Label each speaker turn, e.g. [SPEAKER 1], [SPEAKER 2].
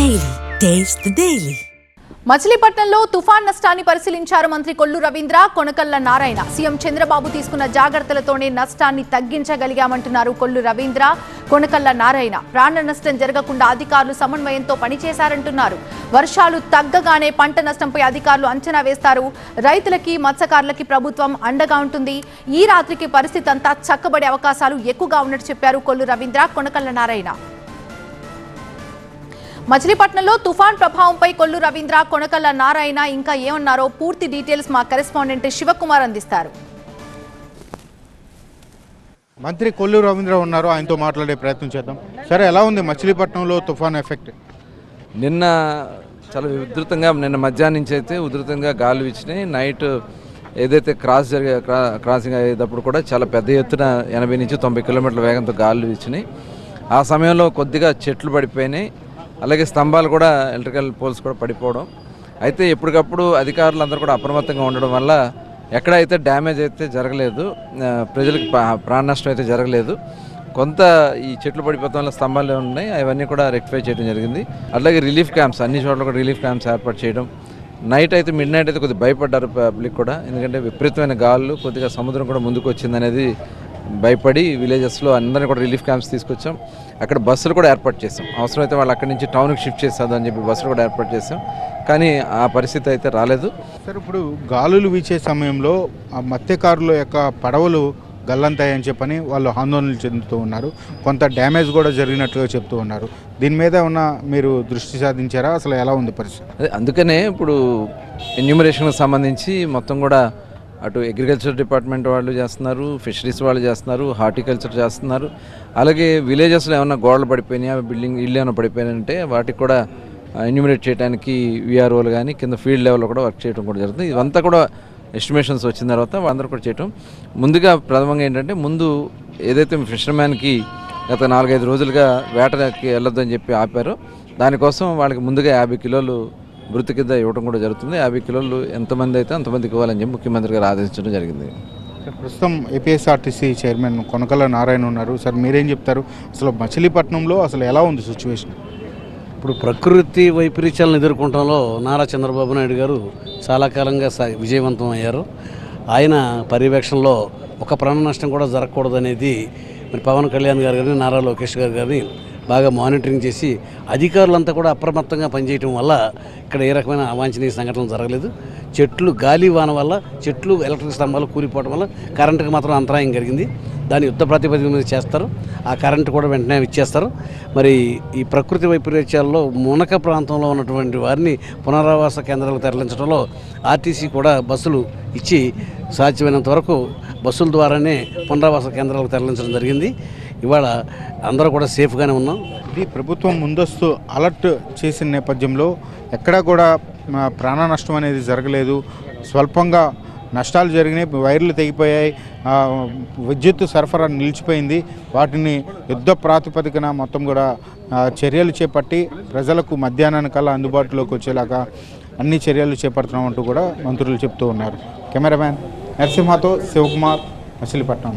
[SPEAKER 1] Daily taste daily
[SPEAKER 2] మచిలీపట్నంలో తుఫాన్ నష్టాన్ని పరిశీలించారు మంత్రి కొల్లు రవీంద్ర కొనకల్ల నారాయణ. సీఎం చంద్రబాబు తీసుకున్న జాగ్రత్తలతోనే నష్టాన్ని తగ్గించగలిగామంటున్నారు కొల్లు రవీంద్ర కొనకల్ల నారాయణ. ప్రాణ నష్టం జరగకుండా అధికారులు సమన్వయంతో పనిచేశారంటున్నారు. వర్షాలు తగ్గగానే పంట నష్టంపై అధికారులు అంచనా వేస్తారు. రైతులకి మత్స్యకారులకి ప్రభుత్వం అండగా ఉంటుంది. ఈ రాత్రికి పరిస్థితి అంతా చక్కబడే అవకాశాలు ఎక్కువగా ఉన్నట్టు చెప్పారు కొల్లు రవీంద్ర కొనకల్ల నారాయణ. మచిలీపట్నంలో తుఫాన్ ప్రభావంపై కొల్లు రవీంద్ర కొనకల్ల నారాయణ ఇంకా ఏమన్నారో పూర్తి డీటెయిల్స్ మా కరెస్పాండెంట్ శివకుమార్ అందిస్తారు.
[SPEAKER 3] మంత్రి కొల్లు రవీంద్ర ఉన్నారు ఆయనతో మాట్లాడే ప్రయత్నం చేద్దాం. సరే ఎలా ఉంది మచిలీపట్నంలో తుఫాన్ ఎఫెక్ట్?
[SPEAKER 4] నిన్న చాలా ఉధృతంగా నిన్న మధ్యాహ్నం నుంచి అయితే ఉధృతంగా గాలి వీచినాయి. నైట్ ఏదైతే క్రాస్ జరిగే క్రా క్రాసింగ్ అయ్యేటప్పుడు కూడా చాలా పెద్ద ఎత్తున ఎనభై నుంచి తొంభై కిలోమీటర్ల వేగంతో గాలు వీచినాయి. ఆ సమయంలో కొద్దిగా చెట్లు పడిపోయినాయి. అలాగే స్తంభాలు కూడా ఎలక్ట్రికల్ పోల్స్ కూడా పడిపోవడం. అయితే ఎప్పటికప్పుడు అధికారులు అందరూ కూడా అప్రమత్తంగా ఉండడం వల్ల ఎక్కడైతే డ్యామేజ్ అయితే జరగలేదు ప్రజలకు ప్రాణ నష్టం అయితే జరగలేదు కొంత ఈ చెట్లు పడిపోవడం వల్ల స్తంభాలు ఉన్నాయి అవన్నీ కూడా రెక్టిఫై చేయడం జరిగింది. అలాగే రిలీఫ్ క్యాంప్స్ అన్ని చోట్ల కూడా రిలీఫ్ క్యాంప్స్ ఏర్పాటు చేయడం. నైట్ అయితే మిడ్ నైట్ అయితే కొద్దిగా భయపడ్డారు పబ్లిక్ కూడా ఎందుకంటే విపరీతమైన గాళ్ళు కొద్దిగా సముద్రం కూడా ముందుకు వచ్చిందనేది భయపడి విలేజెస్లో అందరినీ కూడా రిలీఫ్ క్యాంప్స్ తీసుకొచ్చాం. అక్కడ బస్సులు కూడా ఏర్పాటు చేసాం అవసరమైతే వాళ్ళు అక్కడి నుంచి టౌన్కి షిఫ్ట్ చేస్తాదు అని చెప్పి బస్సులు కూడా ఏర్పాటు చేసాం కానీ ఆ పరిస్థితి అయితే రాలేదు.
[SPEAKER 3] సార్ ఇప్పుడు గాలులు వీచే సమయంలో ఆ మత్స్యకారుల యొక్క పడవలు గల్లంతాయని చెప్పని వాళ్ళు ఆందోళన చెందుతూ ఉన్నారు. కొంత డ్యామేజ్ కూడా జరిగినట్లుగా చెప్తూ ఉన్నారు. దీని మీద ఉన్న మీరు దృష్టి సాధించారా? అసలు ఎలా ఉంది పరిస్థితి?
[SPEAKER 4] అదే అందుకనే ఇప్పుడు ఎన్యూమరేషన్కి సంబంధించి మొత్తం కూడా అటు అగ్రికల్చర్ డిపార్ట్మెంట్ వాళ్ళు చేస్తున్నారు ఫిషరీస్ వాళ్ళు చేస్తున్నారు హార్టికల్చర్ చేస్తున్నారు. అలాగే విలేజెస్లో ఏమైనా గోడలు పడిపోయినాయా బిల్డింగ్ ఇల్లు ఏమైనా పడిపోయినాయంటే వాటికి కూడా ఎన్యూమరేట్ చేయడానికి విఆర్ఓలు కానీ కింద ఫీల్డ్ లెవెల్లో కూడా వర్క్ చేయడం కూడా జరుగుతుంది. ఇదంతా కూడా ఎస్టిమేషన్స్ వచ్చిన తర్వాత అందరూ కూడా చేయటం. ముందుగా ప్రథమంగా ఏంటంటే ముందు ఏదైతే ఫిషర్మ్యాన్కి గత నాలుగైదు రోజులుగా వేటకి వెళ్ళొద్దని చెప్పి ఆపారో దానికోసం వాళ్ళకి ముందుగా యాభై కిలోలు మృతి కింద ఇవ్వడం కూడా జరుగుతుంది. యాభై కిలోలు ఎంతమంది అయితే అంతమందికి ఇవ్వాలని చెప్పి ముఖ్యమంత్రి గారు ఆదేశించడం జరిగింది.
[SPEAKER 3] సార్, ప్రస్తుతం ఏపీఎస్ఆర్టీసీ చైర్మన్ కొనకల నారాయణ ఉన్నారు. సార్ మీరేం చెప్తారు? అసలు మచిలీపట్నంలో అసలు ఎలా ఉంది సిచ్యువేషన్?
[SPEAKER 5] ఇప్పుడు ప్రకృతి వైపరీత్యాలను ఎదుర్కొనడంలో నారా చంద్రబాబు నాయుడు గారు చాలా కాలంగా సా- విజయవంతం అయ్యారు. ఆయన పర్యవేక్షణలో ఒక ప్రాణ నష్టం కూడా జరగకూడదు అనేది మరి పవన్ కళ్యాణ్ గారు కానీ నారా లోకేష్ గారు కానీ బాగా మానిటరింగ్ చేసి అధికారులంతా కూడా అప్రమత్తంగా పనిచేయటం వల్ల ఇక్కడ ఏ రకమైన అవాంఛనీయ సంఘటనలు జరగలేదు. చెట్లు గాలి వాన వల్ల చెట్లు ఎలక్ట్రిక్ స్తంభాలు కూలిపోవడం వల్ల కరెంటుకి మాత్రం అంతరాయం కలిగింది. దాన్ని యుద్ధ ప్రాతిపదిక మీద చేస్తారు. ఆ కరెంటు కూడా వెంటనే ఇచ్చేస్తారు మరి ఈ ప్రకృతి వైపరీత్యాల్లో మునక ప్రాంతంలో ఉన్నటువంటి వారిని పునరావాస కేంద్రాలకు తరలించడంలో ఆర్టీసీ కూడా బస్సులు ఇచ్చి సాధ్యమైనంత వరకు బస్సుల ద్వారానే పునరావాస కేంద్రాలకు తరలించడం జరిగింది. ఇవాళ అందరూ కూడా సేఫ్గానే ఉన్నాం.
[SPEAKER 3] ఇది ప్రభుత్వం ముందస్తు అలర్ట్ చేసిన నేపథ్యంలో ఎక్కడా కూడా ప్రాణ నష్టం అనేది జరగలేదు. స్వల్పంగా నష్టాలు జరిగినాయి వైర్లు తెగిపోయాయి విద్యుత్ సరఫరా నిలిచిపోయింది. వాటిని యుద్ధ ప్రాతిపదికన మొత్తం కూడా చర్యలు చేపట్టి ప్రజలకు మధ్యాహ్నానికల్లా అందుబాటులోకి వచ్చేలాగా అన్ని చర్యలు చేపడుతున్నామంటూ కూడా మంత్రులు చెప్తూ ఉన్నారు. కెమెరామ్యాన్ నరసింహతో శివకుమార్ మచిలీపట్నం